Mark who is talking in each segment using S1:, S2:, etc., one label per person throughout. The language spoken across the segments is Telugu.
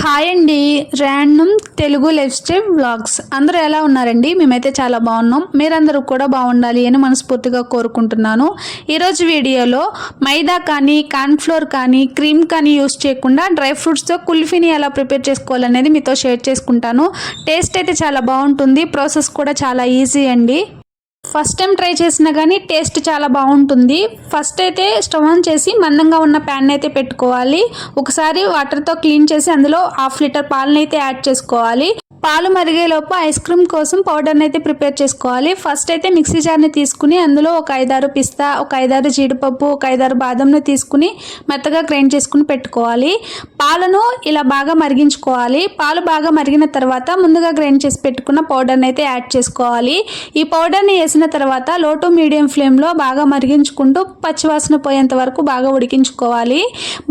S1: హాయ్ అండి. Random Telugu life style vlogs. అందరూ ఎలా ఉన్నారండి? మేమైతే చాలా బాగున్నాం. మీరందరూ కూడా బాగుండాలి అని మనస్ఫూర్తిగా కోరుకుంటున్నాను. ఈరోజు వీడియోలో మైదా కానీ కార్న్ఫ్లోర్ కానీ క్రీమ్ కానీ యూస్ చేయకుండా డ్రై ఫ్రూట్స్తో కుల్ఫీని ఎలా ప్రిపేర్ చేసుకోవాలనేది మీతో షేర్ చేసుకుంటాను. టేస్ట్ అయితే చాలా బాగుంటుంది. ప్రాసెస్ కూడా చాలా ఈజీ అండి. ఫస్ట్ టైం ట్రై చేసినా కానీ టేస్ట్ చాలా బాగుంటుంది. ఫస్ట్ అయితే స్టవ్ ఆన్ చేసి మందంగా ఉన్న ప్యాన్ అయితే పెట్టుకోవాలి. ఒకసారి వాటర్తో క్లీన్ చేసి అందులో హాఫ్ లీటర్ పాలను అయితే యాడ్ చేసుకోవాలి. పాలు మరిగేలోపు ఐస్ క్రీమ్ కోసం పౌడర్ని అయితే ప్రిపేర్ చేసుకోవాలి. ఫస్ట్ అయితే మిక్సీ జార్ని తీసుకుని అందులో ఒక ఐదారు పిస్తా ఒక ఐదారు జీడిపప్పు ఒక ఐదారు బాదంను తీసుకుని మెత్తగా గ్రైండ్ చేసుకుని పెట్టుకోవాలి. పాలను ఇలా బాగా మరిగించుకోవాలి. పాలు బాగా మరిగిన తర్వాత ముందుగా గ్రైండ్ చేసి పెట్టుకున్న పౌడర్ని అయితే యాడ్ చేసుకోవాలి. ఈ పౌడర్ని వేసిన తర్వాత లో టు మీడియం ఫ్లేమ్లో బాగా మరిగించుకుంటూ పచ్చివాసన పోయేంత వరకు బాగా ఉడికించుకోవాలి.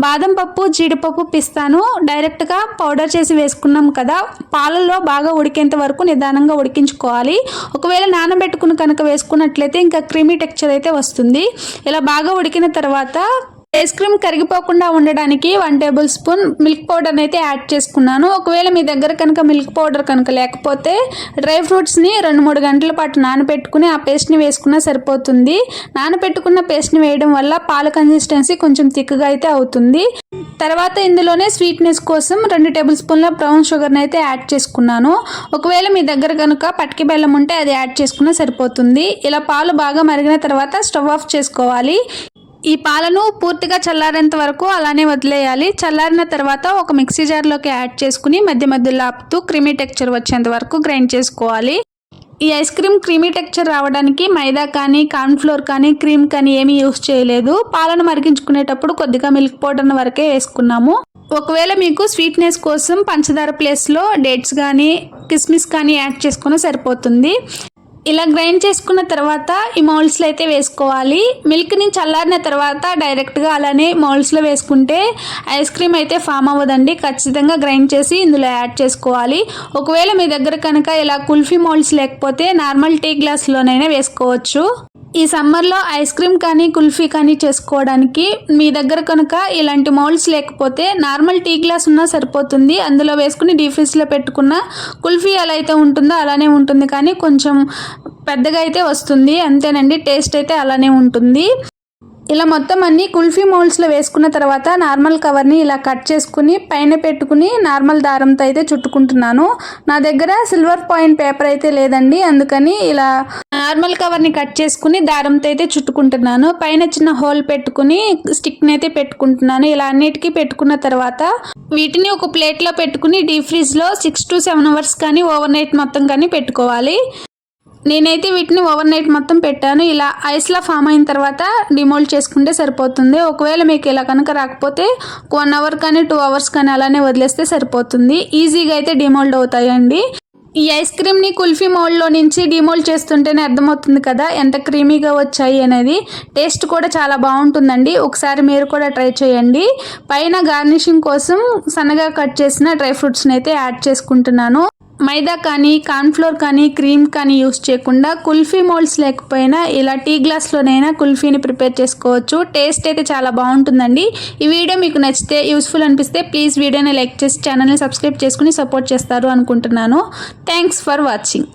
S1: బాదం పప్పు జీడిపప్పు పిస్తాను డైరెక్ట్గా పౌడర్ చేసి వేసుకున్నాం కదా పాలలో బాగా ఉడికేంత వరకు నిదానంగా ఉడికించుకోవాలి. ఒకవేళ నానబెట్టుకుని కనుక వేసుకున్నట్లయితే ఇంకా క్రీమీ టెక్చర్ అయితే వస్తుంది. ఇలా బాగా ఉడికిన తర్వాత ఐస్ క్రీమ్ కరిగిపోకుండా ఉండడానికి one table spoon milk powder అయితే యాడ్ చేసుకున్నాను. ఒకవేళ మీ దగ్గర కనుక మిల్క్ పౌడర్ కనుక లేకపోతే డ్రై ఫ్రూట్స్ని రెండు మూడు గంటల పాటు నానబెట్టుకుని ఆ పేస్ట్ని వేసుకున్నా సరిపోతుంది. నానబెట్టుకున్న పేస్ట్ని వేయడం వల్ల పాల కన్సిస్టెన్సీ కొంచెం థిక్గా అయితే అవుతుంది. తర్వాత ఇందులోనే స్వీట్నెస్ కోసం రెండు టేబుల్ స్పూన్ల బ్రౌన్ షుగర్ని అయితే యాడ్ చేసుకున్నాను. ఒకవేళ మీ దగ్గర కనుక పట్కి బెల్లం ఉంటే అది యాడ్ చేసుకున్నా సరిపోతుంది. ఇలా పాలు బాగా మరిగిన తర్వాత స్టవ్ ఆఫ్ చేసుకోవాలి. ఈ పాలను పూర్తిగా చల్లారేంత వరకు అలానే వదిలేయాలి. చల్లారిన తర్వాత ఒక మిక్సీ జార్లోకి యాడ్ చేసుకుని మధ్య మధ్యలో ఆపుతూ క్రిమీ టెక్చర్ వచ్చేంత వరకు గ్రైండ్ చేసుకోవాలి. ఈ ఐస్ క్రీమ్ క్రీమీ టెక్చర్ రావడానికి మైదా కానీ కార్న్ఫ్లోర్ కానీ క్రీమ్ కానీ ఏమీ యూస్ చేయలేదు. పాలను మరిగించుకునేటప్పుడు కొద్దిగా మిల్క్ పౌడర్ని వరకే వేసుకున్నాము. ఒకవేళ మీకు స్వీట్నెస్ కోసం పంచదార ప్లేస్లో డేట్స్ కానీ కిస్మిస్ కానీ యాడ్ చేసుకున్న సరిపోతుంది. ఇలా గ్రైండ్ చేసుకున్న తర్వాత ఈ మౌల్స్లో అయితే వేసుకోవాలి. మిల్క్ని చల్లారిన తర్వాత డైరెక్ట్గా అలానే మౌల్స్లో వేసుకుంటే ఐస్ క్రీమ్ అయితే ఫామ్ అవ్వదండి. ఖచ్చితంగా గ్రైండ్ చేసి ఇందులో యాడ్ చేసుకోవాలి. ఒకవేళ మీ దగ్గర కనుక ఇలా కుల్ఫీ మౌల్స్ లేకపోతే నార్మల్ టీ గ్లాస్లోనైనా వేసుకోవచ్చు. ఈ సమ్మర్లో ఐస్ క్రీమ్ కానీ కుల్ఫీ కానీ చేసుకోవడానికి మీ దగ్గర కనుక ఇలాంటి మౌల్డ్స్ లేకపోతే నార్మల్ టీ గ్లాస్ ఉన్నా సరిపోతుంది. అందులో వేసుకుని డీ పెట్టుకున్న కుల్ఫీ ఎలా అయితే ఉంటుందో అలానే ఉంటుంది. కానీ కొంచెం పెద్దగా అయితే వస్తుంది. అంతేనండి టేస్ట్ అయితే అలానే ఉంటుంది. ఇలా మొత్తం అన్ని కుల్ఫీ మోల్డ్స్లో వేసుకున్న తర్వాత నార్మల్ కవర్ని ఇలా కట్ చేసుకుని పైన పెట్టుకుని నార్మల్ దారంతో అయితే చుట్టుకుంటున్నాను. నా దగ్గర సిల్వర్ పాయింట్ పేపర్ అయితే లేదండి అందుకని ఇలా నార్మల్ కవర్ని కట్ చేసుకుని దారంతో అయితే చుట్టుకుంటున్నాను. పైన చిన్న హోల్ పెట్టుకుని స్టిక్ని అయితే పెట్టుకుంటున్నాను. ఇలా అన్నిటికీ పెట్టుకున్న తర్వాత వీటిని ఒక ప్లేట్లో పెట్టుకుని డీప్ ఫ్రిడ్జ్లో సిక్స్ టు సెవెన్ అవర్స్ కానీ ఓవర్ నైట్ మొత్తం కానీ పెట్టుకోవాలి. నేనైతే వీటిని ఓవర్ నైట్ మొత్తం పెట్టాను. ఇలా ఐస్లా ఫామ్ అయిన తర్వాత డిమోల్డ్ చేసుకుంటే సరిపోతుంది. ఒకవేళ మీకు ఇలా కనుక రాకపోతే వన్ అవర్ కానీ టూ అవర్స్ కానీ అలానే వదిలేస్తే సరిపోతుంది. ఈజీగా అయితే డిమోల్డ్ అవుతాయండి. ఈ ఐస్ క్రీమ్ని కుల్ఫీ మోల్డ్లో నుంచి డిమోల్డ్ చేస్తుంటేనే అర్థమవుతుంది కదా ఎంత క్రీమీగా వచ్చాయి అనేది. టేస్ట్ కూడా చాలా బాగుంటుందండి. ఒకసారి మీరు కూడా ట్రై చేయండి. పైన గార్నిషింగ్ కోసం సన్నగా కట్ చేసిన డ్రై ఫ్రూట్స్ని అయితే యాడ్ చేసుకుంటున్నాను. మైదా కానీ కార్న్ఫ్లోర్ కానీ క్రీమ్ కానీ యూస్ చేయకుండా కుల్ఫీ మోల్డ్స్ లేకపోయినా ఇలా టీ గ్లాస్లోనైనా కుల్ఫీని ప్రిపేర్ చేసుకోవచ్చు. టేస్ట్ అయితే చాలా బాగుంటుందండి. ఈ వీడియో మీకు నచ్చితే యూస్ఫుల్ అనిపిస్తే ప్లీజ్ వీడియోని లైక్ చేసి ఛానల్ని సబ్స్క్రైబ్ చేసుకుని సపోర్ట్ చేస్తారు అనుకుంటున్నాను. Thanks for watching.